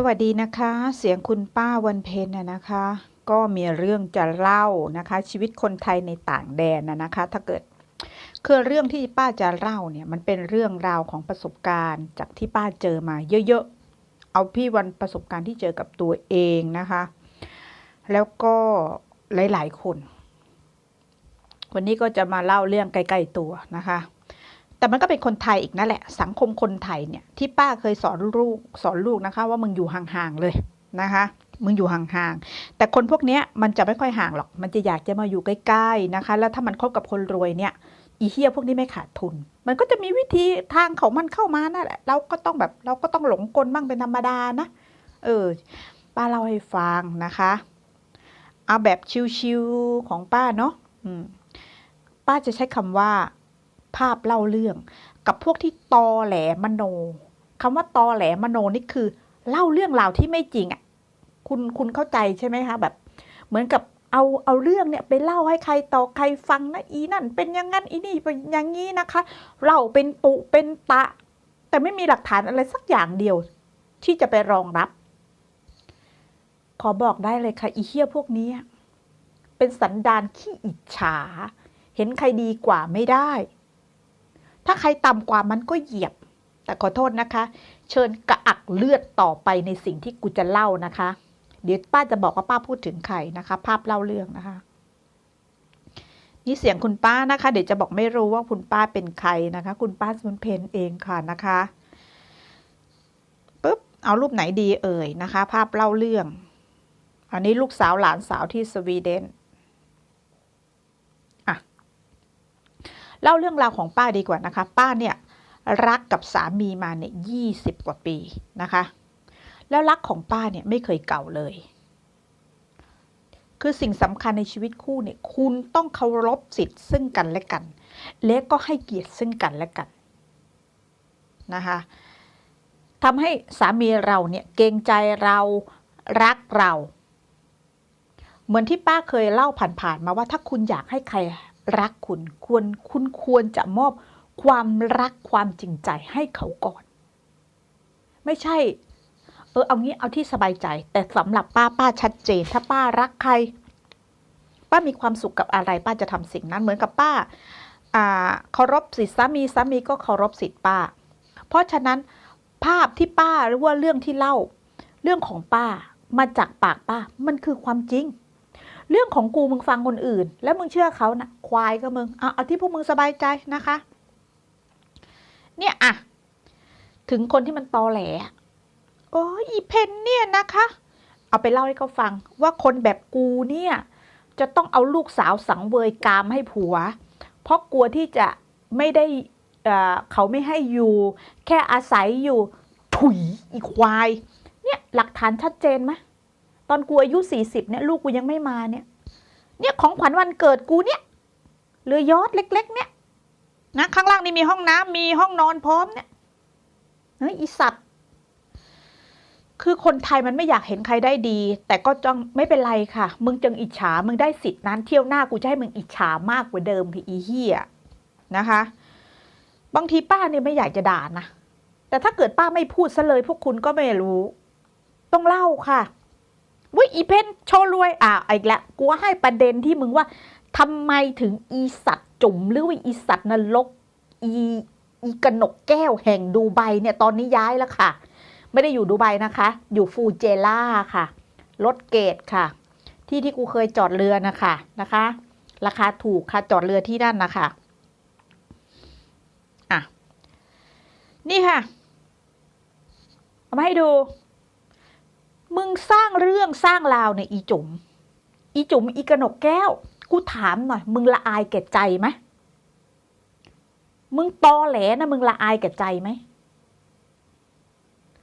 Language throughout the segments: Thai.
สวัสดีนะคะ เสียงคุณป้าวันเพ็ญนะนะคะ ก็มีเรื่องจะเล่านะคะ ชีวิตคนไทยในต่างแดนนะคะ ถ้าเกิดคือเรื่องที่ป้าจะเล่าเนี่ยมันเป็นเรื่องราวของประสบการณ์ จากที่ป้าเจอมาเยอะๆเอาพี่วันประสบการณ์ที่เจอกับตัวเองนะคะ แล้วก็หลายๆคน วันนี้ก็จะมาเล่าเรื่องใกล้ๆตัวนะคะ แต่มันก็เป็นคนไทยอีกนั่นแหละ สังคมคนไทยเนี่ยที่ป้าเคยสอนลูกสอนลูกนะคะ ว่ามึงอยู่ห่างๆเลยนะคะมึงอยู่ห่างๆ แต่คนพวกนี้มันจะไม่ค่อยห่างหรอก มันจะอยากจะมาอยู่ใกล้ๆนะคะ แล้วถ้ามันคบกับคนรวยเนี่ย อีเฮียพวกนี้ไม่ขาดทุน มันก็จะมีวิธีทางของมันเข้ามานั่นแหละ เราก็ต้องแบบเราก็ต้องหลงกลบ้างเป็นธรรมดานะ เออ ป้าเล่าให้ฟังนะคะ เอาแบบชิวๆของป้าเนาะป้าจะใช้คำว่า ภาพเล่าเรื่อง กับพวกที่ตอแหลมโนคำว่าตอแหลมโนนี่คือ เล่าเรื่องราวที่ไม่จริงอะคุณคุณเข้าใจใช่ไหมคะแบบ เหมือนกับเอาเอาเรื่องเนี่ยไปเล่าให้ใครต่อใครฟังนะอีนั่น เป็นอย่างนั้นอีนี่เป็นอย่างนี้นะคะเล่าเป็นปุเป็นตะ แต่ไม่มีหลักฐานอะไรสักอย่างเดียว ที่จะไปรองรับ ขอบอกได้เลยค่ะอีเฮียพวกนี้เป็นสันดานขี้อิจฉา เห็นใครดีกว่าไม่ได้ ถ้าใครต่ำกว่ามันก็เหยียบ แต่ขอโทษนะคะ เชิญกระอักเลือดต่อไปในสิ่งที่กูจะเล่านะคะ เดี๋ยวป้าจะบอกว่าป้าพูดถึงใครนะคะ ภาพเล่าเรื่องนะคะ นี่เสียงคุณป้านะคะ เดี๋ยวจะบอกไม่รู้ว่าคุณป้าเป็นใครนะคะ คุณป้าสุนเพนเองค่ะนะคะปุ๊บเอารูปไหนดีเอ่ยนะคะ ภาพเล่าเรื่อง อันนี้ลูกสาวหลานสาวที่สวีเดน เล่าเรื่องราวของป้าดีกว่านะคะ ป้าเนี่ยรักกับสามีมาเนี่ยยี่สิบกว่าปีนะคะ แล้วรักของป้าเนี่ยไม่เคยเก่าเลย คือสิ่งสำคัญในชีวิตคู่เนี่ยคุณต้องเคารพสิทธิ์ซึ่งกันและกัน และก็ให้เกียรติซึ่งกันและกันนะคะทำให้สามีเราเนี่ยเกรงใจเรารักเรา เหมือนที่ป้าเคยเล่าผ่านๆมาว่าถ้าคุณอยากให้ใคร รักคุณควรคุณควรจะมอบความรักความจริงใจให้เขาก่อน ไม่ใช่ เออเอางี้เอาที่สบายใจ แต่สำหรับป้าป้าชัดเจน ถ้าป้ารักใคร ป้ามีความสุขกับอะไร ป้าจะทำสิ่งนั้นเหมือนกับป้าอ่าเคารพสิทธิสามีสามีก็เคารพสิทธิป้า เพราะฉะนั้นภาพที่ป้าหรือว่าเรื่องที่เล่า เรื่องของป้ามาจากปากป้ามันคือความจริง เรื่องของกูมึงฟังคนอื่น แล้วมึงเชื่อเขานะควายก็มึงเอาเอาที่พวกมึงสบายใจนะคะ เนี่ยอะถึงคนที่มันตอแหลโอ้ยอีเพนเนี่ยนะคะ เอาไปเล่าให้เขาฟัง ว่าคนแบบกูเนี่ย จะต้องเอาลูกสาวสังเวยกามให้ผัว เพราะกลัวที่จะไม่ได้เเขาไม่ให้อยู่ แค่อาศัยอยู่ถุยอีควาย เนี่ยหลักฐานชัดเจนไหม ตอนกูอายุสี่สิบเนี่ยลูกกูยังไม่มาเนี่ย เนี่ยของขวัญวันเกิดกูเนี่ยเรือยอดเล็ก ๆ เนี่ยนะข้างล่างนี่มีห้องน้ำมีห้องนอนพร้อมเนี่ยเฮ้ยอีสัตว์ คือคนไทยมันไม่อยากเห็นใครได้ดี แต่ก็จ้องไม่เป็นไรค่ะ มึงจึงอิจฉา มึงได้สิทธิ์นั้นเที่ยวหน้ากูจะให้มึงอิจฉามากกว่าเดิมคืออีเหี้ยนะคะ บางทีป้าเนี่ยไม่อยากจะด่านะ แต่ถ้าเกิดป้าไม่พูดซะเลย พวกคุณก็ไม่รู้ ต้องเล่าค่ะ วิอีเพนโชว์รวยอ่าอีกแล้วกูให้ประเด็นที่มึงว่าทำไมถึงอีสัตว์จุ๋มหรือว่าอีสัตว์นรกอีอีกหนกแก้วแห่งดูไบเนี่ยตอนนี้ย้ายแล้วค่ะ ไม่ได้อยู่ดูไบนะคะ อยู่ฟูเจล่าค่ะรถเกตค่ะ ที่ที่กูเคยจอดเรือนะคะนะคะ ราคาถูกค่ะจอดเรือที่นั่นนะคะอะนี่ค่ะ เอามาให้ดู มึงสร้างเรื่องสร้างราวในอีจุ๋มอีจุ๋มอีกระหนกแก้ว กูถามหน่อย มึงละอายแก่ใจไหมมึงตอแหลนะมึงละอายแก่ใจไหม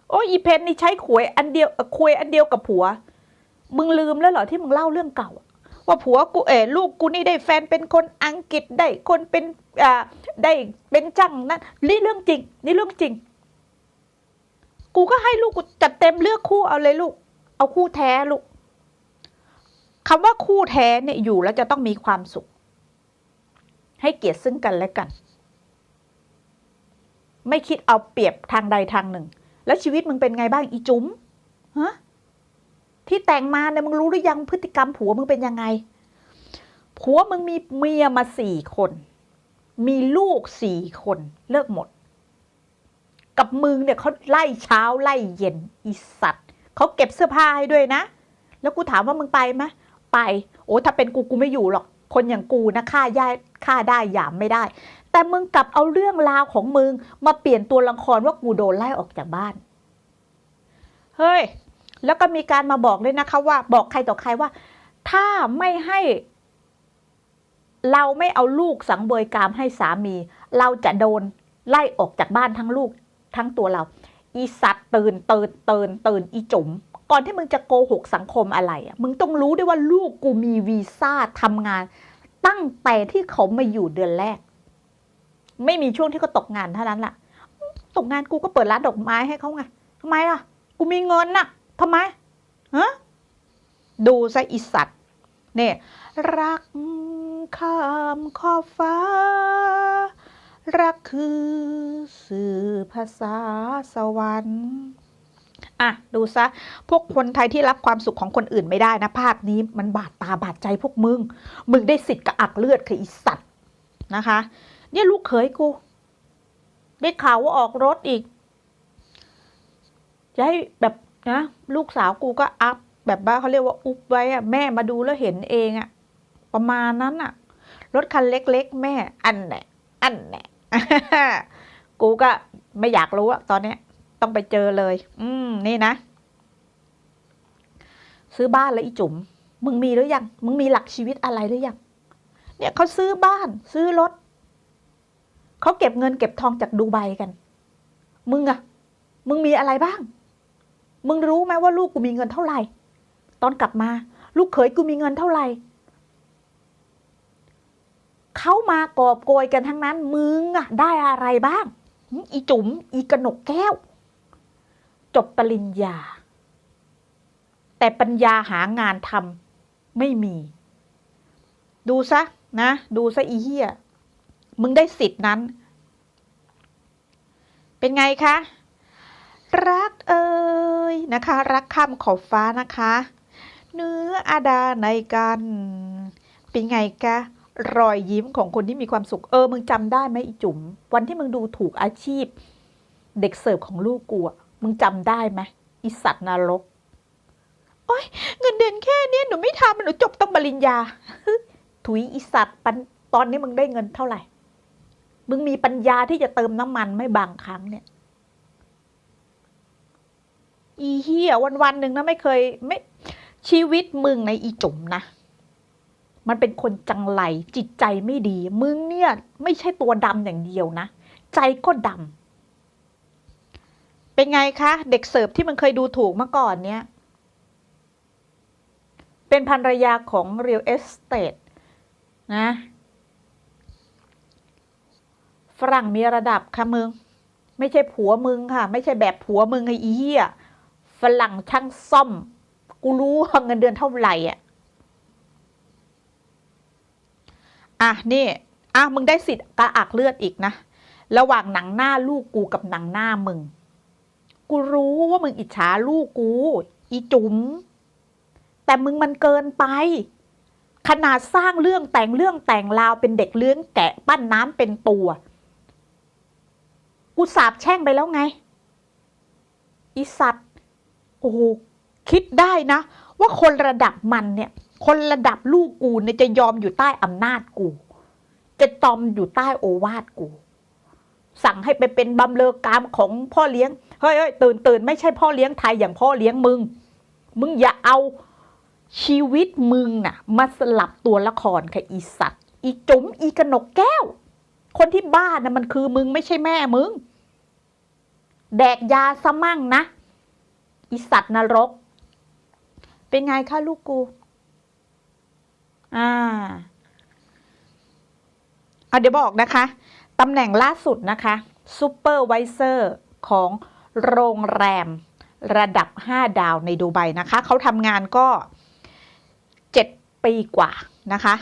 โอ้อีเพนนี่ใช้ขวยอันเดียวควยอันเดียวกับผัว มึงลืมแล้วเหรอที่มึงเล่าเรื่องเก่า ว่าผัวกูเอ๋ลูกกูนี่ได้แฟนเป็นคนอังกฤษได้คนเป็นอ่าได้เป็นจังนั่นนี่เรื่องจริง นี่เรื่องจริง กูก็ให้ลูกกูจัดเต็มเลือกคู่เอาเลยลูก เอาคู่แท้ลูกคำว่าคู่แท้เนี่ยอยู่แล้วจะต้องมีความสุข ให้เกียรติซึ่งกันและกัน ไม่คิดเอาเปรียบทางใดทางหนึ่ง แล้วชีวิตมึงเป็นไงบ้างอีจุ๋มฮะที่แต่งมาเนี่ยมึงรู้หรือยังพฤติกรรมผัวมึงเป็นยังไงผัวมึงมีเมียมาสี่คน มีลูกสี่คนเลิกหมด กับมึงเนี่ยเขาไล่เช้าไล่เย็นอีสัตว์เขาเก็บเสื้อผ้าให้ด้วยนะ แล้วกูถามว่ามึงไปไหมไป โอ้ถ้าเป็นกูกูไม่อยู่หรอก คนอย่างกูนะฆ่าย่าฆ่าได้หยามไม่ได้ แต่มึงกลับเอาเรื่องราวของมึงมาเปลี่ยนตัวละครว่ากูโดนไล่ออกจากบ้าน เฮ้ย แล้วก็มีการมาบอกด้วยนะคะว่า บอกใครต่อใครว่า ถ้าไม่ให้ เราไม่เอาลูกสังเวยกามให้สามี เราจะโดนไล่ออกจากบ้านทั้งลูก ทั้งตัวเรา อีสัตว์ตื่นตื่นตื่นตื่นอีจุ๋มก่อนที่มึงจะโกหกสังคมอะไรอะมึงต้องรู้ด้วยว่าลูกกูมีวีซ่าทำงาน ตั้งแต่ที่เขามาอยู่เดือนแรก ไม่มีช่วงที่เขาตกงานเท่านั้นล่ะ ตกงานกูก็เปิดร้านดอกไม้ให้เขาไงทำไมล่ะ กูมีเงินน่ะทำไมฮะดูซะอีสัตว์เนี่ยรักข้ามขอบฟ้า รักคือสื่อภาษาสวรรค์อะดูซะ พวกคนไทยที่รับความสุขของคนอื่นไม่ได้นะ ภาพนี้มันบาดตาบาดใจพวกมึง มึงได้สิทธิ์กระอักเลือดคืออีสัตว์นะคะ เนี่ยลูกเขยกู ได้ข่าวว่าออกรถอีก จะให้แบบนะลูกสาวกูก็อัพ แบบว่าเขาเรียกว่าอุบไว้อะแม่มาดูแล้วเห็นเองอะประมาณนั้นอะรถคันเล็ก ๆ แม่อันแหละอันแหละ กูก็ไม่อยากรู้อะตอนเนี้ย ต้องไปเจอเลย อืม นี่นะ ซื้อบ้านแล้วอีจุ๋มมึงมีหรือยัง มึงมีหลักชีวิตอะไรหรือยัง เนี่ยเขาซื้อบ้าน ซื้อรถ เขาเก็บเงินเก็บทองจากดูไบกัน มึงอะมึงมีอะไรบ้าง มึงรู้ไหมว่าลูกกูมีเงินเท่าไหร่ ตอนกลับมา ลูกเขยกูมีเงินเท่าไหร่ เขามากอบโกยกันทั้งนั้น มึงอะได้อะไรบ้าง อีจุ๋มอีกระหนกแก้ว จบปริญญา แต่ปัญญาหางานทำไม่มี ดูซะนะ ดูซะอีเหี้ย มึงได้สิทธินั้น เป็นไงคะ รักเอ่ยนะคะ รักข้ามขอบฟ้านะคะ เนื้ออาดาในกัน เป็นไงคะ รอยยิ้มของคนที่มีความสุขเออมึงจำได้ไหมอีจุ๋มวันที่มึงดูถูกอาชีพ เด็กเสิร์ฟของลูกกูอะมึงจำได้ไหมอีสัตว์นรกโอ้ยเงินเดือนแค่นี้หนูไม่ทำหนูจบต้องปริญญา ถุยอีสัตว์ปันตอนนี้มึงได้เงินเท่าไหร่ มึงมีปัญญาที่จะเติมน้ำมันไม่บางครั้งเนี่ย อีเฮียวันวันหนึ่งนะไม่เคยไม่ชีวิตมึงในอีจุ๋มนะ มันเป็นคนจังไรจิตใจไม่ดี มึงเนี่ย ไม่ใช่ตัวดำอย่างเดียวนะ ใจก็ดำเป็นไงคะ เด็กเสิร์ฟที่มึงเคยดูถูกเมื่อก่อนเนี่ย เป็นภรรยาของ Real Estate นะฝรั่งมีระดับค่ะมึง ไม่ใช่ผัวมึงค่ะ ไม่ใช่แบบผัวมึงไอ้เหี้ยฝรั่งช่างซ่อม กูรู้เงินเดือนเท่าไหร่อะ อะนี่อะมึงได้สิทธิ์กระอักเลือดอีกนะ ระหว่างหนังหน้าลูกกูกับหนังหน้ามึง กูรู้ว่ามึงอิจฉาลูกกู อีจุ๋มแต่มึงมันเกินไป ขนาดสร้างเรื่องแต่งเรื่องแต่งราวเป็นเด็กเลี้ยงแกะปั้นน้ำเป็นตัว กูสาบแช่งไปแล้วไง อีสัตว์ โอ้โหคิดได้นะ ว่าคนระดับมันเนี่ย คนระดับลูกกูเนี่ยจะยอมอยู่ใต้อำนาจกู จะตอมอยู่ใต้โอวาทกู สั่งให้ไปเป็นบำเลอกามของพ่อเลี้ยง เฮ้ยเฮ้ยตื่นตื่นไม่ใช่พ่อเลี้ยงไทยอย่างพ่อเลี้ยงมึง มึงอย่าเอาชีวิตมึงน่ะ มาสลับตัวละครค่ะอีสัตว์ อีจุ๋มอีกระหนกแก้ว คนที่บ้านน่ะมันคือมึงไม่ใช่แม่มึง แดกยาซะมั่งนะ อีสัตว์นรก เป็นไงคะลูกกู อ่าเอาเดี๋ยวบอกนะคะ ตำแหน่งล่าสุดนะคะซูเปอร์ไวเซอร์ของโรงแรมระดับ 5 ดาวในดูไบนะคะ เขาทำงานก็ 7 ปีกว่านะคะ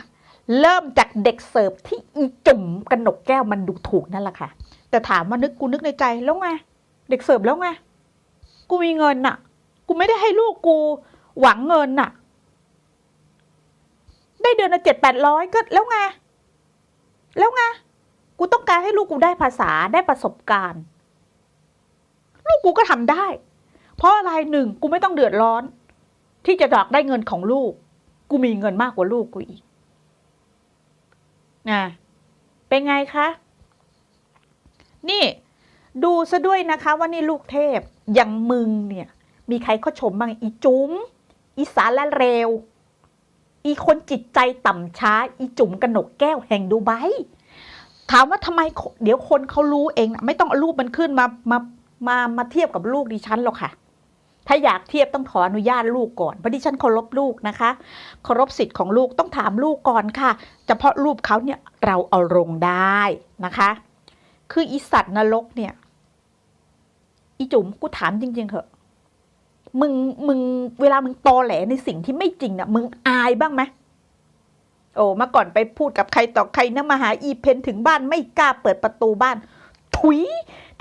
เริ่มจากเด็กเสิร์ฟที่อีจุ่มกระหนกแก้วมันดูถูกนั่นแหละค่ะ แต่ถามว่านึกกูนึกในใจแล้วไง เด็กเสิร์ฟแล้วไง กูมีเงินน่ะ กูไม่ได้ให้ลูกกูหวังเงินน่ะ ได้เดือนละเจ็ดแปดร้อยก็แล้วไง แล้วไง กูต้องการให้ลูกกูได้ภาษาได้ประสบการณ์ ลูกกูก็ทำได้ เพราะอะไรหนึ่งกูไม่ต้องเดือดร้อน ที่จะดอกได้เงินของลูก กูมีเงินมากกว่าลูกกูอีกนะเป็นไงคะ นี่ดูซะด้วยนะคะว่านี่ลูกเทพอย่างมึงเนี่ย มีใครเขาชมบ้างอีจุ๋มอีสารและเร็ว อีคนจิตใจต่ำช้า อีจุ๋มกระหนกแก้วแห่งดูไบถามว่าทำไมเดี๋ยวคนเขารู้เองนะไม่ต้องเอารูปมันขึ้นมามามามาเทียบกับลูกดิฉันหรอกค่ะ ถ้าอยากเทียบต้องขออนุญาตลูกก่อนเพราะดิฉันเคารพลูกนะคะเคารพสิทธิ์ของลูกต้องถามลูกก่อนค่ะเฉพาะรูปเขาเนี่ยเราเอาลงได้นะคะ คืออีสัตว์นรกเนี่ย อีจุ๋มกูถามจริงๆเหอะ มึงมึงเวลามึงตอแหลในสิ่งที่ไม่จริงน่ะมึงอายบ้างไหมโอ้มื่อก่อนไปพูดกับใครต่อใครนะมาหาอีเพนถึงบ้านไม่กล้าเปิดประตูบ้าน ถุย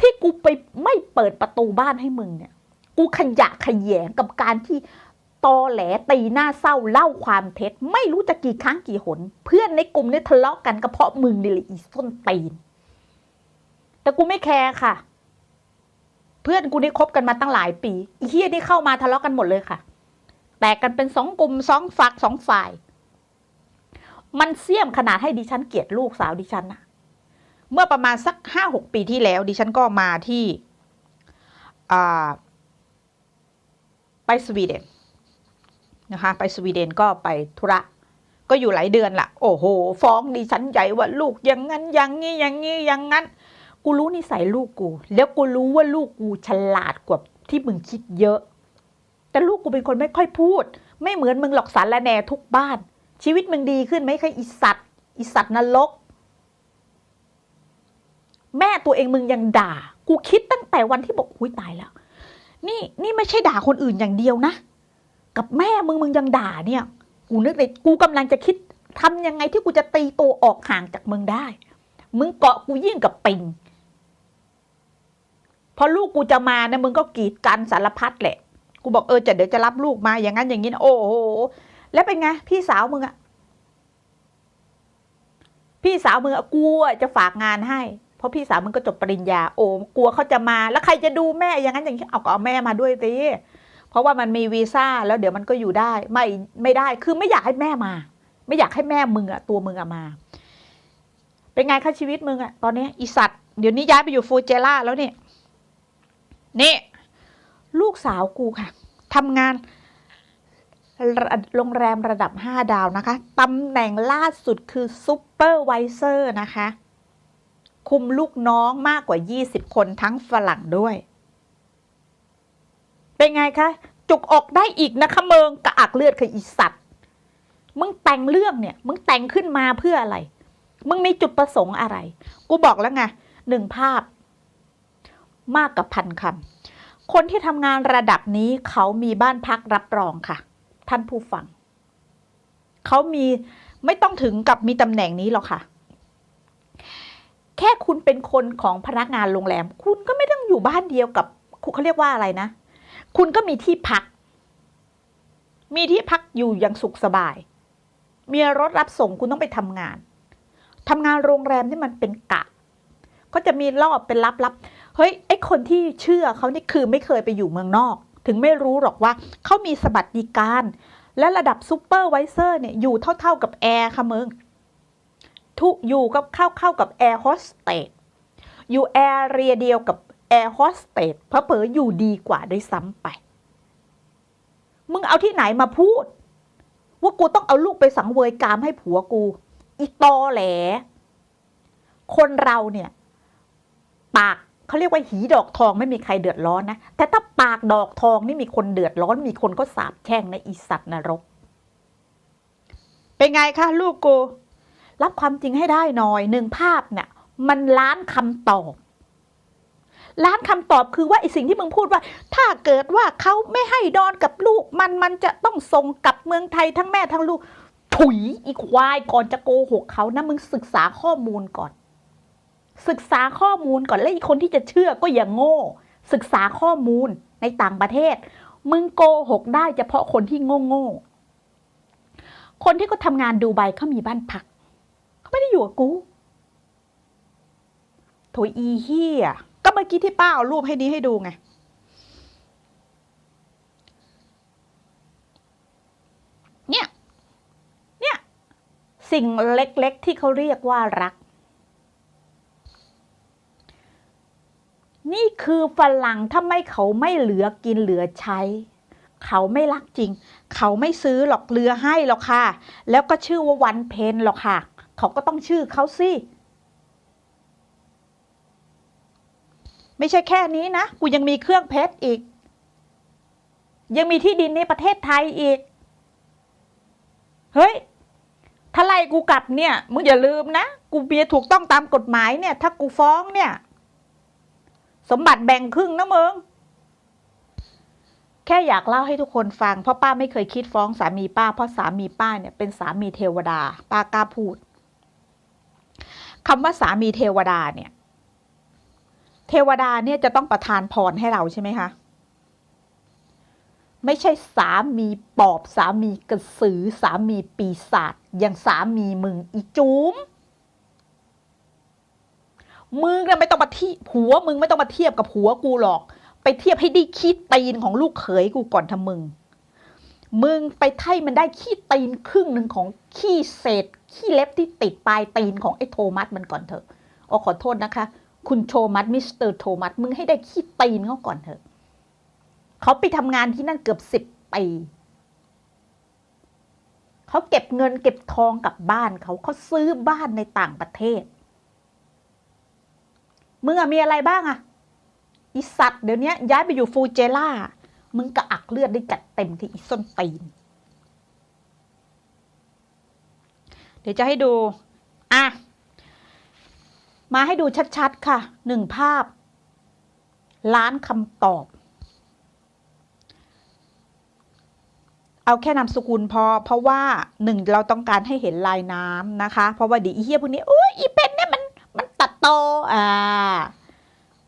ที่กูไปไม่เปิดประตูบ้านให้มึงเนี่ย กูขยะขยแยงกับการที่ตอแหลตีหน้าเศร้าเล่าความเท็จ ไม่รู้จะกี่ครั้งกี่หน เพื่อนในกลุ่มเนี่ยทะเลาะกันก็เพราะมึงนี่แหละอีส้นตีน แต่กูไม่แคร์ค่ะ เพื่อนกูนี่คบกันมาตั้งหลายปีเฮียนี่เข้ามาทะเลาะกันหมดเลยค่ะ แตกกันเป็นสองกลุ่มสองฝักสองฝ่าย มันเสี่ยมขนาดให้ดิฉันเกลียดลูกสาวดิฉันอะเมื่อประมาณสักห้าหกปีที่แล้ว ดิฉันก็มาที่ไปสวีเดนนะคะ ไปสวีเดนก็ไปธุระ ก็อยู่หลายเดือนละโอ้โห ฟ้องดิฉันใหญ่ว่าลูกอย่างนั้นอย่างนี้อย่างนี้อย่างนั้น กูรู้นิสัยลูกกู แล้วกูรู้ว่าลูกกูฉลาดกว่าที่มึงคิดเยอะ แต่ลูกกูเป็นคนไม่ค่อยพูด ไม่เหมือนมึงหลอกสารละแหนทุกบ้าน ชีวิตมึงดีขึ้นไหมคะอีสัตว์อีสัตว์นรก แม่ตัวเองมึงยังด่า กูคิดตั้งแต่วันที่บอกอุ้ยตายแล้ว นี่นี่ไม่ใช่ด่าคนอื่นอย่างเดียวนะ กับแม่มึงมึงยังด่าเนี่ย กูนึกเลยกูกำลังจะคิดทำยังไงที่กูจะตีตัวออกห่างจากมึงได้ มึงเกาะกูยิ่งกับปิง พอลูกกูจะมานะมึงก็กีดกันสารพัดแหละ กูบอกเออจะเดี๋ยวจะรับลูกมาอย่างนั้นอย่างนี้นะโอ้โหแล้วเป็นไงพี่สาวมึงอะพี่สาวมึงอะกลัวจะฝากงานให้ เพราะพี่สาวมึงก็จบปริญญาโอ้กลัวเขาจะมา แล้วใครจะดูแม่อย่างนั้นอย่างนี้เอาก็เอาแม่มาด้วยสิเพราะว่ามันมีวีซ่าแล้วเดี๋ยวมันก็อยู่ได้ ไม่ไม่ได้คือไม่อยากให้แม่มา ไม่อยากให้แม่มึงอะตัวมึงอะมา เป็นไงคะชีวิตมึงอะตอนนี้อีสัตว์เดี๋ยวนี้ย้ายไปอยู่ฟูเจล่าแล้วเนี่ย นี่ลูกสาวกูค่ะทำงานโรงแรมระดับ 5 ดาวนะคะตำแหน่งล่าสุดคือซูเปอร์ไวเซอร์นะคะ คุมลูกน้องมากกว่า 20 คนทั้งฝรั่งด้วย เป็นไงคะ จุกออกได้อีกนะคะเมืองกระอักเลือดคืออีสัตว์ มึงแต่งเรื่องเนี่ย มึงแต่งขึ้นมาเพื่ออะไร มึงมีจุดประสงค์อะไร กูบอกแล้วไงหนึ่งภาพ มากกับพันคำคนที่ทำงานระดับนี้เขามีบ้านพักรับรองค่ะ ท่านผู้ฟัง เขามีไม่ต้องถึงกับมีตำแหน่งนี้หรอกค่ะ แค่คุณเป็นคนของพนักงานโรงแรม คุณก็ไม่ต้องอยู่บ้านเดียวกับเขาเรียกว่าอะไรนะ คุณก็มีที่พัก มีที่พักอยู่อย่างสุขสบาย มีรถรับส่งคุณต้องไปทำงานทำงานโรงแรมที่มันเป็นกะ ก็จะมีรอบเป็นลับๆ เฮ้ยไอคนที่เชื่อเขานี่คือไม่เคยไปอยู่เมืองนอก ถึงไม่รู้หรอกว่าเขามีสบัดดิการ และระดับซูเปอร์ไวเซอร์เนี่ยอยู่เท่าๆกับแอร์ค่ะมึงทุอยู่กับเข้าเข้ากับแอร์โฮสเตสอยู่แอร์เรียเดียวกับแอร์โฮสเตสเพอเพออยู่ดีกว่าด้วยซ้ำไป มึงเอาที่ไหนมาพูด ว่ากูต้องเอาลูกไปสังเวยกามให้ผัวกู อีตอแหล คนเราเนี่ย ปาก เขาเรียกว่าหีดอกทองไม่มีใครเดือดร้อนนะ แต่ถ้าปากดอกทองนี่มีคนเดือดร้อน มีคนก็สาบแช่งในะอีสัตว์นรก เป็นไงคะลูกกูรับความจริงให้ได้หน่อยหนึ่งภาพเนี่ย มันล้านคำตอบ ล้านคำตอบคือว่าไอสิ่งที่มึงพูดว่า ถ้าเกิดว่าเขาไม่ให้ดอนกับลูก มันมันจะต้องส่งกลับเมืองไทยทั้งแม่ทั้งลูกถุยอีควายก่อนจะโกหกเขานะมึงศึกษาข้อมูลก่อน ศึกษาข้อมูลก่อนและอีกคนที่จะเชื่อก็อย่างโง่ ศึกษาข้อมูลในต่างประเทศ มึงโกหกได้เฉพาะคนที่โง่โง่ๆคนที่เขาทำงานดูไบเขามีบ้านพักเขาไม่ได้อยู่กับกูโถอีเฮียก็เมื่อกี้ที่ป้าเอารูปให้นี้ให้ดูไงเนี่ยเนี่ยสิ่งเล็กๆที่เขาเรียกว่ารัก นี่คือฝรั่งถ้าไม่เขาไม่เหลือกินเหลือใช้ เขาไม่รักจริง เขาไม่ซื้อหรอกเรือให้หรอกค่ะ แล้วก็ชื่อว่าวันเพนหรอกค่ะ เขาก็ต้องชื่อเขาสิไม่ใช่แค่นี้นะ กูยังมีเครื่องเพชรอีก ยังมีที่ดินในประเทศไทยอีก เฮ้ย ถ้าไล่กูกลับเนี่ย มึงอย่าลืมนะ กูเบียถูกต้องตามกฎหมายเนี่ย ถ้ากูฟ้องเนี่ย สมบัติแบ่งครึ่งนะมึงแค่อยากเล่าให้ทุกคนฟัง เพราะป้าไม่เคยคิดฟ้องสามีป้า เพราะสามีป้าเนี่ยเป็นสามีเทวดา ป้ากล้าพูดคำว่าสามีเทวดาเนี่ย เทวดาเนี่ยจะต้องประทานพรให้เราใช่ไหมคะไม่ใช่สามีปอบสามีกระสือสามีปีศาจอย่างสามีมึงอีจุ๋มมึ งเนี่ยไม่ต้องมาที่ผัวมึงไม่ต้องมาเทียบกับผัวกูหรอก ไปเทียบให้ได้ขี้ตีนของลูกเขยกูก่อนทำมึง มึงไปไถ่มันได้ขี้ตีนครึ่งหนึ่งของขี้เศษขี้เล็บที่ติดปลายตีนของไอ้โทมัสมันก่อนเถอะอ๋อขอโทษนะคะ คุณโทมัสมิสเตอร์โทมัสมึงให้ได้ขี้ตีนเขาก่อนเถอะเขาไปทำงานที่นั่นเกือบสิบปีเขาเก็บเงินเก็บทองกลับบ้านเขาเขาซื้อบ้านในต่างประเทศ มึงอะมีอะไรบ้างอะอีสัตว์เดี๋ยวนี้ย้ายไปอยู่ฟูเจล่า มึงกระอักเลือดได้จัดเต็มที่อีส้นตีน เดี๋ยวจะให้ดู อะ มาให้ดูชัดๆค่ะ หนึ่งภาพ ล้านคำตอบ เอาแค่นามสกุลพอ เพราะว่าหนึ่งเราต้องการให้เห็นลายน้ำนะคะ เพราะว่าดียวอีเฮียพวกนี้โอ้ยอีเป็นเนี่ยมันมัน ต่ออ่า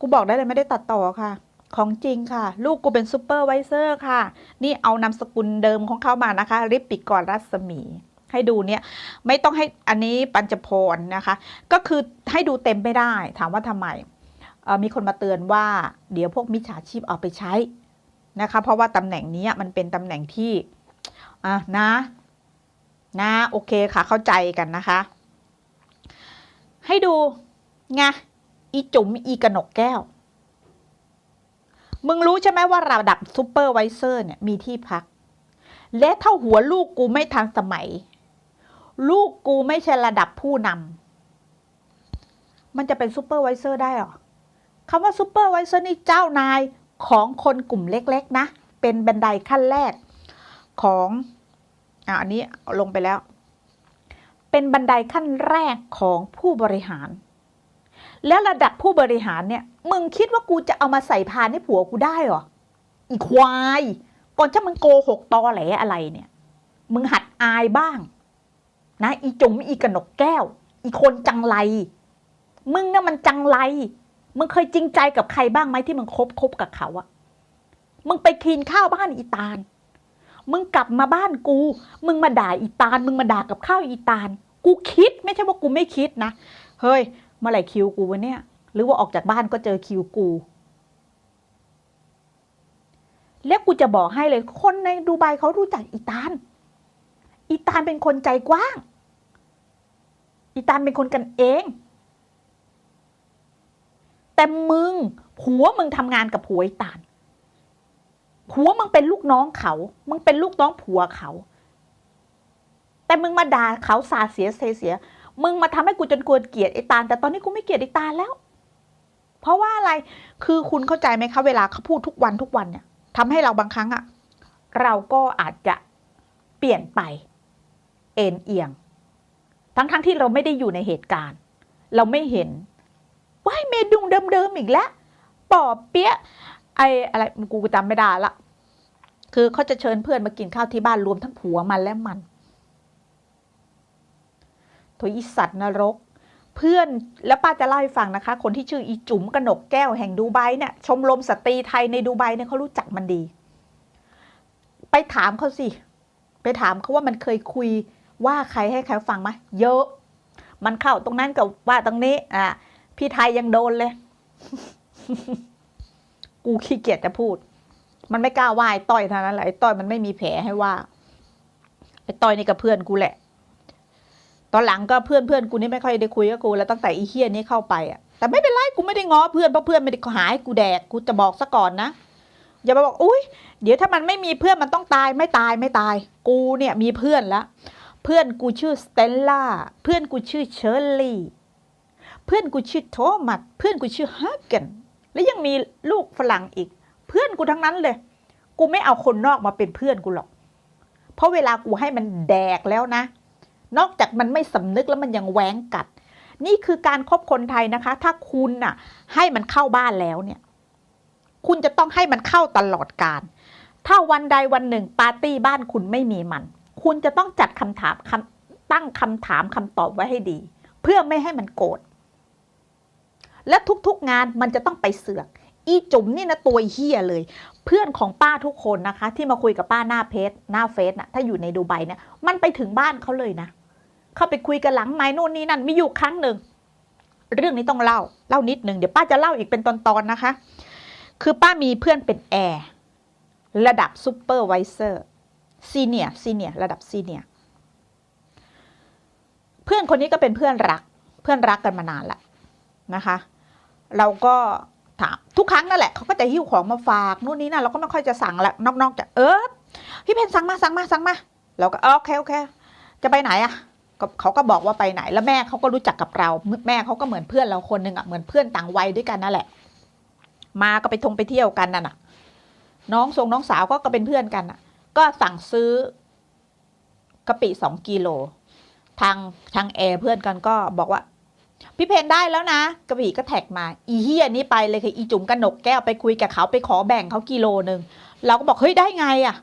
กูบอกได้เลยไม่ได้ตัดต่อค่ะ ของจริงค่ะ ลูกกูเป็นซูเปอร์ไวเซอร์ค่ะ นี่เอานามสกุลเดิมของเขามานะคะ ริปปิกรรัศมี ให้ดูเนี่ย ไม่ต้องให้อันนี้ปัญจพรนะคะ ก็คือให้ดูเต็มไม่ได้ ถามว่าทำไมมีคนมาเตือนว่า เดี๋ยวพวกมิจฉาชีพเอาไปใช้นะคะ เพราะว่าตำแหน่งนี้มันเป็นตำแหน่งที่อะนะ นะ โอเคค่ะ เข้าใจกันนะคะ ให้ดู ไงอีจุ๋มอีกระหนกแก้ว มึงรู้ใช่ไหมว่าระดับซูเปอร์ไวเซอร์เนี่ยมีที่พัก และถ้าหัวลูกกูไม่ทันสมัย ลูกกูไม่ใช่ระดับผู้นำมันจะเป็นซูเปอร์ไวเซอร์ได้หรอคำว่าซูเปอร์ไวเซอร์นี่เจ้านายของคนกลุ่มเล็ก ๆ นะ เป็นบันไดขั้นแรกของอะอันนี้ลงไปแล้ว เป็นบันไดขั้นแรกของผู้บริหาร แล้วระดับผู้บริหารเนี่ย มึงคิดว่ากูจะเอามาใส่พานให้ผัวกูได้เหรอ อีควาย ก่อนจะมึงโกหกตอแหลอะไรเนี่ย มึงหัดอายบ้าง นะ อีจุ๋มอีกระหนกแก้ว อีคนจังไร มึงน่ะมันจังไร มึงเคยจริงใจกับใครบ้างไหมที่มึงคบคบกับเขาอะมึงไปกินข้าวบ้านอีตาล มึงกลับมาบ้านกู มึงมาด่าอีตาล มึงมาด่ากับข้าวอีตาล กูคิดไม่ใช่ว่ากูไม่คิดนะ เฮ้ย เมื่อไหร่คิวกูวะเนี่ย หรือว่าออกจากบ้านก็เจอคิวกู แล้วกูจะบอกให้เลย คนในดูไบเขารู้จักอีตาลอีตาลเป็นคนใจกว้าง อีตาลเป็นคนกันเอง แต่มึงผัวมึงทำงานกับผัวอีตาลผัวมึงเป็นลูกน้องเขา มึงเป็นลูกน้องผัวเขา แต่มึงมาด่าเขาสาเสียเสีย มึงมาทำให้กูจนกวนเกลียดไอ้ตาล แต่ตอนนี้กูไม่เกลียดไอ้ตาลแล้ว เพราะว่าอะไรคือคุณเข้าใจไหมคะ เวลาเขาพูดทุกวันทุกวันเนี่ยทำให้เราบางครั้งอะเราก็อาจจะเปลี่ยนไป เอ็นเอียง ทั้งๆทที่เราไม่ได้อยู่ในเหตุการณ์ เราไม่เห็นว่ายเมดุงเดิมๆอีกแล้วปอบเปี๊ยไออะไรกูจำไม่ได้ละคือเขาจะเชิญเพื่อนมากินข้าวที่บ้านรวมทั้งผัวมันและมัน โถอีสัตว์นรก เพื่อนแล้วป้าจะเล่าให้ฟังนะคะ คนที่ชื่ออีจุ๋มกนกแก้วแห่งดูไบเนี่ยชมรมสตรีไทยในดูไบเนี่ยเขารู้จักมันดี ไปถามเขาสิ ไปถามเขาว่ามันเคยคุยว่าใครให้ใครฟังไหมเยอะ มันเข้าตรงนั้นกับว่าตรงนี้อะพี่ไทยยังโดนเลย กูขี้เกียจจะพูด มันไม่กล้าว่าไอ้ต้อยเท่านั้นแหละไอ้ต้อยมันไม่มีแผลให้ว่าไอ้ต้อยนี่กับเพื่อนกูแหละ ตอนหลังก็เพื่อนเพื่อนกูนี่ไม่ค่อยได้คุยกับกูแล้วตั้งแต่อีเฮียนี้เข้าไปอะแต่ไม่เป็นไรกูไม่ได้ง้อเพื่อนเพราะเพื่อนไม่ได้หาให้กูแดกกูจะบอกซะก่อนนะอย่ามาบอกอุ้ยเดี๋ยวถ้ามันไม่มีเพื่อนมันต้องตายไม่ตายไม่ตาย กูเนี่ยมีเพื่อนละเพื่อนกูชื่อสเตลล่าเพื่อนกูชื่อเชอร์รี่เพื่อนกูชื่อโทมัสเพื่อนกูชื่อฮักเกนและยังมีลูกฝรั่งอีก เพื่อนกูทั้งนั้นเลย กูไม่เอาคนนอกมาเป็นเพื่อนกูหรอก เพราะเวลากูให้มันแดกแล้วนะ นอกจากมันไม่สำนึกแล้วมันยังแหวงกัด นี่คือการครบคนไทยนะคะ ถ้าคุณน่ะ ให้มันเข้าบ้านแล้วเนี่ย คุณจะต้องให้มันเข้าตลอดการ ถ้าวันใดวันหนึ่งปาร์ตี้บ้านคุณไม่มีมัน คุณจะต้องจัดคำถามตั้งคำถามคำตอบไว้ให้ดี เพื่อไม่ให้มันโกรธและทุกๆงานมันจะต้องไปเสือก อีจุ๋มนี่นะตัวเฮียเลย เพื่อนของป้าทุกคนนะคะ ที่มาคุยกับป้าหน้าเพจหน้าเฟซน่ะถ้าอยู่ในดูไบเนี่ยมันไปถึงบ้านเขาเลยนะ เข้าไปคุยกันหลังไม้นู่นนี่นั่นมีอยู่ครั้งหนึ่ง เรื่องนี้ต้องเล่าเล่านิดหนึ่งเดี๋ยวป้าจะเล่าอีกเป็นตอนๆนะคะ คือป้ามีเพื่อนเป็นแอร์ระดับซูเปอร์ไวเซอร์ซีเนียซีเนียระดับซีเนียเพื่อนคนนี้ก็เป็นเพื่อนรัก เพื่อนรักกันมานานแล้วนะคะ เราก็ถามทุกครั้งนั่นแหละเขาก็จะหิ้วของมาฝากนู่นนี่นั่นเราก็ไม่ค่อยจะสั่งละนอกๆจากเออพี่เพนสั่งมาสั่งมาสั่งมาเราก็เออโอเคโอเค จะไปไหนอะ เขาก็บอกว่าไปไหน แล้วแม่เขาก็รู้จักกับเรา แม่เขาก็เหมือนเพื่อนเราคนหนึ่งอะเหมือนเพื่อนต่างวัยด้วยกันนั่นแหละ มาก็ไปทงไปเที่ยวกันนั่นน่ะ น้องทรงน้องสาวก็ก็เป็นเพื่อนกันน่ะ ก็สั่งซื้อกะปิสองกิโลทางทางแอร์เพื่อนกันก็บอกว่า พี่เพนได้แล้วนะกะปิก็แท็กมา อีเฮียนี่ไปเลยคืออีจุ๋มกระหนกแก้วไปคุยกับเขาไปขอแบ่งเขากิโลหนึ่งเราก็บอกเฮ้ยได้ไงอะ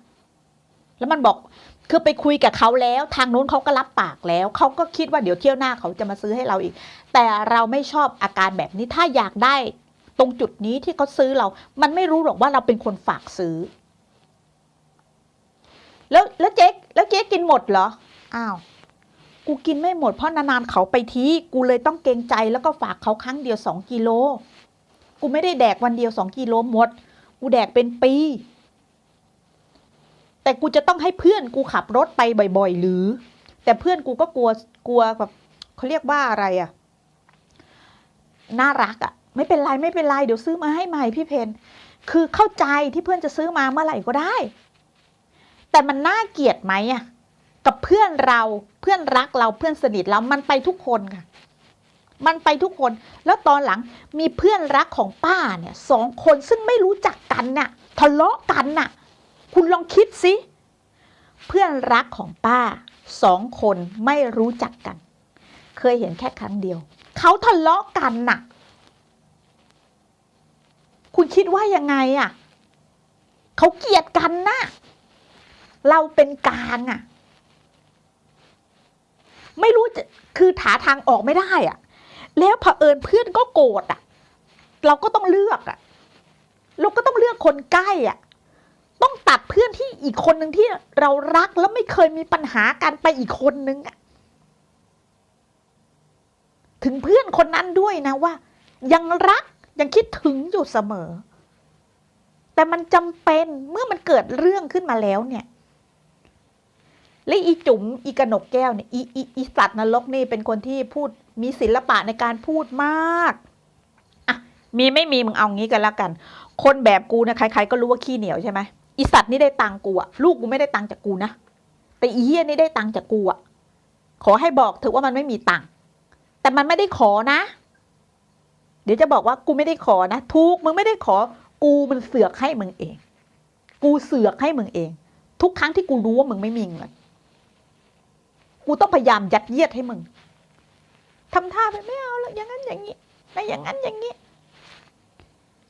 แล้วมันบอก คือไปคุยกับเขาแล้ว ทางนู้นเขาก็รับปากแล้วเขาก็คิดว่าเดี๋ยวเที่ยวหน้าเขาจะมาซื้อให้เราอีก แต่เราไม่ชอบอาการแบบนี้ถ้าอยากได้ตรงจุดนี้ที่เขาซื้อเรา มันไม่รู้หรอกว่าเราเป็นคนฝากซื้อ แล้วแล้วเจ๊แล้วเจ๊กินหมดเหรออ้าวกูกินไม่หมดเพราะนานๆเขาไปทีกูเลยต้องเกรงใจแล้วก็ฝากเขาครั้งเดียวสองกิโลกูไม่ได้แดกวันเดียวสองกิโลหมด กูแดกเป็นปี แต่กูจะต้องให้เพื่อนกูขับรถไปบ่อยๆ หรือ แต่เพื่อนกูก็กลัวกลัวแบบเขาเรียกว่าอะไรอะน่ารักอะไม่เป็นไรไม่เป็นไรเดี๋ยวซื้อมาให้ใหม่พี่เพนคือเข้าใจที่เพื่อนจะซื้อมาเมื่อไหร่ก็ได้ แต่มันน่าเกลียดไหมอะกับเพื่อนเราเพื่อนรักเราเพื่อนสนิทเรามันไปทุกคนค่ะ มันไปทุกคน แล้วตอนหลังมีเพื่อนรักของป้าเนี่ยสองคนซึ่งไม่รู้จักกันน่ะทะเลาะกันน่ะ คุณลองคิดสิเพื่อนรักของป้าสองคนไม่รู้จักกัน เคยเห็นแค่ครั้งเดียว เขาทะเลาะกันน่ะคุณคิดว่ายังไงอะเขาเกลียดกันนะเราเป็นกลางอะ ไม่รู้จะคือหาทางออกไม่ได้อะ แล้วเผอิญเพื่อนก็โกรธอะ เราก็ต้องเลือกอะ เราก็ต้องเลือกคนใกล้อะ ต้องตัดเพื่อนที่อีกคนหนึ่งที่เรารักแล้วไม่เคยมีปัญหากันไปอีกคนนึงอะถึงเพื่อนคนนั้นด้วยนะว่า ยังรักยังคิดถึงอยู่เสมอ แต่มันจำเป็นเมื่อมันเกิดเรื่องขึ้นมาแล้วเนี่ยและอีจุ๋มอีกระหนกแก้วเนี่ยอีอีอีสัตว์นรกนี่เป็นคนที่พูดมีศิลปะในการพูดมากอะมีไม่มีมึงเอางี้กันแล้วกัน คนแบบกูนะใครๆก็รู้ว่าขี้เหนียวใช่ไหม อีสัตว์นี่ได้ตังกูอะลูกกูไม่ได้ตังจากกูนะแต่อีเฮียนี่ได้ตังจากกูอะขอให้บอกเถอะว่ามันไม่มีตังแต่มันไม่ได้ขอนะ เดี๋ยวจะบอกว่ากูไม่ได้ขอนะทุกมึงไม่ได้ขอ กูมันเสือกให้มึงเอง กูเสือกให้มึงเอง ทุกครั้งที่กูรู้ว่ามึงไม่มีเงินกูต้องพยายามยัดเยียดให้มึงทำท่าไปไม่เอาแล้วอย่างนั้นอย่างนี้ไม่อย่างนั้นอย่างนี้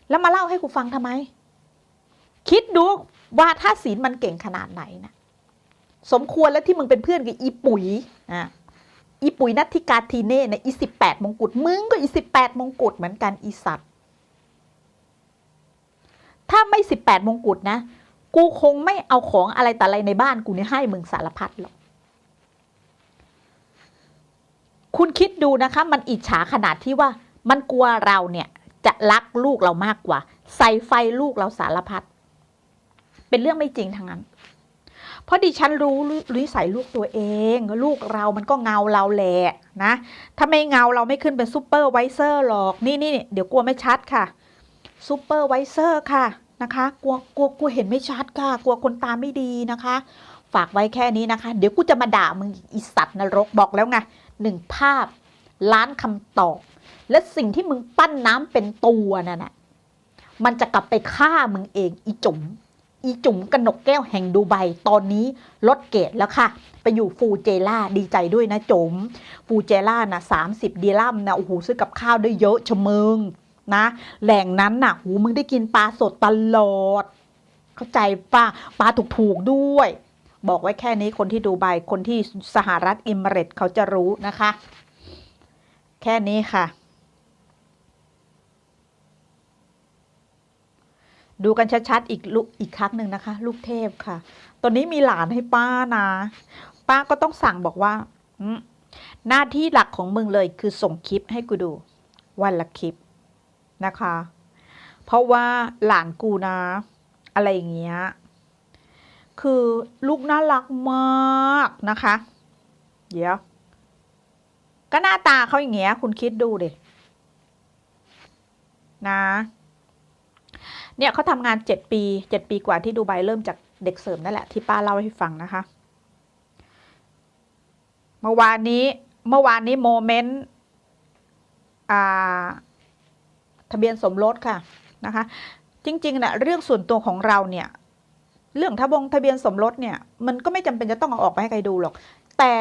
แล้วมาเล่าให้กูฟังทำไม คิดดูว่าถ้าศีลมันเก่งขนาดไหนนะสมควรแล้วที่มึงเป็นเพื่อนกับอีปุ๋ยอะอีปุ๋ยนัทธิกาทีเน่เนี่ยอีสิบแปดมงกุฎมึงก็อีสิบแปดมงกุฎเหมือนกันอีสัตว์ ถ้าไม่สิบแปดมงกุฎนะ กูคงไม่เอาของอะไรแต่อะไรในบ้านกูเนี่ยให้มึงสารพัดหรอกคุณคิดดูนะคะ มันอิจฉาขนาดที่ว่ามันกลัวเราเนี่ยจะรักลูกเรามากกว่า ใส่ไฟลูกเราสารพัด เป็นเรื่องไม่จริงทั้งนั้น เพราะดิฉันรู้ริสัยลูกตัวเอง ลูกเรามันก็เงาเราแหละนะ ถ้าไม่เงาเราไม่ขึ้นเป็นซูเปอร์ไวเซอร์หรอก นี่นี่เดี๋ยวกลัวไม่ชัดค่ะซูเปอร์ไวเซอร์ค่ะนะคะกลัวกลัวกลัวเห็นไม่ชัดค่ะ กลัวคนตาไม่ดีนะคะ ฝากไว้แค่นี้นะคะ เดี๋ยวกูจะมาด่ามึงอีสัตว์นรกบอกแล้วไงหนึ่งภาพล้านคำตอบ และสิ่งที่มึงปั้นน้ำเป็นตัวนั่นน่ะมันจะกลับไปฆ่ามึงเองอีจุ๋ม อีจุ๋มกนกแก้วแห่งดูไบตอนนี้ลดเกตแล้วค่ะ ไปอยู่ฟูเจล่าดีใจด้วยนะจุ๋มฟูเจล่านะสามสิบดีลัมนะโอ้โหซื้อกับข้าวได้เยอะชะมึงนะแหล่งนั้นนะ่ะหูมึงได้กินปลาสดตลอด เข้าใจป่ะปลาถูกๆด้วย บอกไว้แค่นี้คนที่ดูไบคนที่สหรัฐอิมเรตเขาจะรู้นะคะ แค่นี้ค่ะ ดูกันชัดๆอีกลูกอีกครั้งหนึ่งนะคะ ลูกเทพค่ะ ตอนนี้มีหลานให้ป้านะ ป้าก็ต้องสั่งบอกว่าหน้าที่หลักของมึงเลยคือส่งคลิปให้กูดู วันละคลิปนะคะ เพราะว่าหลานกูนะ อะไรอย่างเงี้ย คือลูกน่ารักมากนะคะ เดี๋ยว ก็หน้าตาเขาอย่างเงี้ย คุณคิดดูดินะ เนี่ยเขาทำงานเจ็ดปีเจ็ดปีกว่าที่ดูไบเริ่มจากเด็กเสริมนั่นแหละที่ป้าเล่าให้ฟังนะคะ เมื่อวานนี้เมื่อวานนี้โมเมนต์อ่าทะเบียนสมรสค่ะนะคะ จริงๆนะเรื่องส่วนตัวของเราเนี่ย เรื่องทะบงทะเบียนสมรสเนี่ย มันก็ไม่จำเป็นจะต้องเอาออกไปให้ใครดูหรอก แต่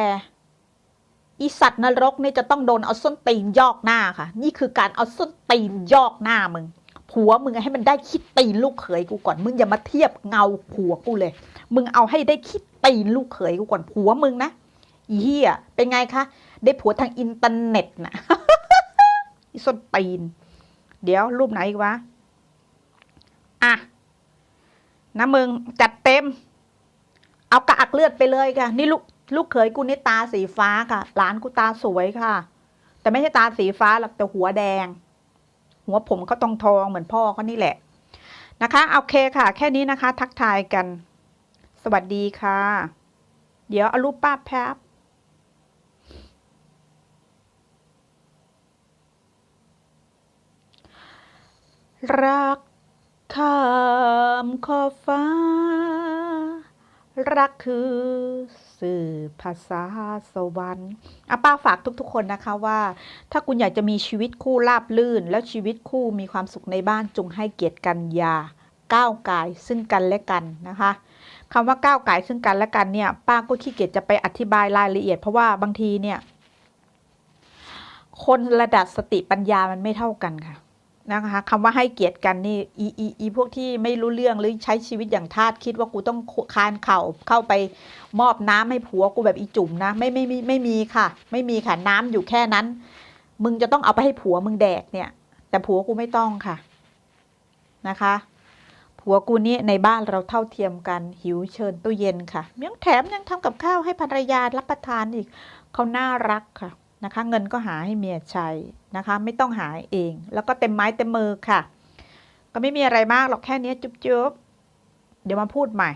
อีสัตว์นรกนี่จะต้องโดนเอาส้นตีนยอกหน้าค่ะ นี่คือการเอาส้นตีนยอกหน้ามึง ผัวมึงให้มันได้คิดตีนลูกเขยกูก่อน มึงอย่ามาเทียบเงาผัวกูเลย มึงเอาให้ได้คิดตีนลูกเขยกูก่อนผัวมึงนะอีเหี้ยเป็นไงคะ ได้ผัวทางอินเทอร์เน็ตนะอีส้นตีน เดี๋ยวรูปไหนอีกวะอะนะมึงจัดเต็ม เอากระอักเลือดไปเลยค่ะ นี่ลูกลูกเขยกูนี่ตาสีฟ้าค่ะ หลานกูตาสวยค่ะ แต่ไม่ใช่ตาสีฟ้าหรอกแต่หัวแดง หัวผมเขาตองทองเหมือนพ่อเขานี่แหละนะคะโอเคค่ะ แค่นี้นะคะ ทักทายกัน สวัสดีค่ะ เดี๋ยวเอารูปป้าแป๊บรักข้ามขอบฟ้า รักคือ สื่อภาษาสวรรค์อาป้าฝากทุกๆ คนนะคะว่า ถ้าคุณอยากจะมีชีวิตคู่ราบลื่น แล้วชีวิตคู่มีความสุขในบ้านจงให้เกียรติกันอย่าก้าวกายซึ่งกันและกันนะคะคำว่าก้าวไกายซึ่งกันและกันเนี่ย ป้าก็ขี้เกียจจะไปอธิบายรายละเอียด เพราะว่าบางทีเนี่ย คนระดับสติปัญญามันไม่เท่ากันค่ะ นะคะคำว่าให้เกียรติกันนี่อีอีอีพวกที่ไม่รู้เรื่องหรือใช้ชีวิตอย่างทาสคิดว่ากูต้องคานเข่าเข้าไปมอบน้ำให้ผัวกูแบบอีจุ่มนะไม่ไม่ไม่ไม่มีค่ะ ไม่มีค่ะน้ำอยู่แค่นั้น มึงจะต้องเอาไปให้ผัวมึงแดกเนี่ย แต่ผัวกูไม่ต้องค่ะนะคะ ผัวกูนี่ในบ้านเราเท่าเทียมกันหิวเชิญตู้เย็นค่ะยังแถมยังทำกับข้าวให้ภรรยารับประทานอีกเขาน่ารักค่ะนะคะ เงินก็หาให้เมียใช้ นะคะ ไม่ต้องหาเอง แล้วก็เต็มไม้เต็มมือค่ะ ก็ไม่มีอะไรมากหรอกแค่นี้จุ๊บๆเดี๋ยวมาพูดใหม่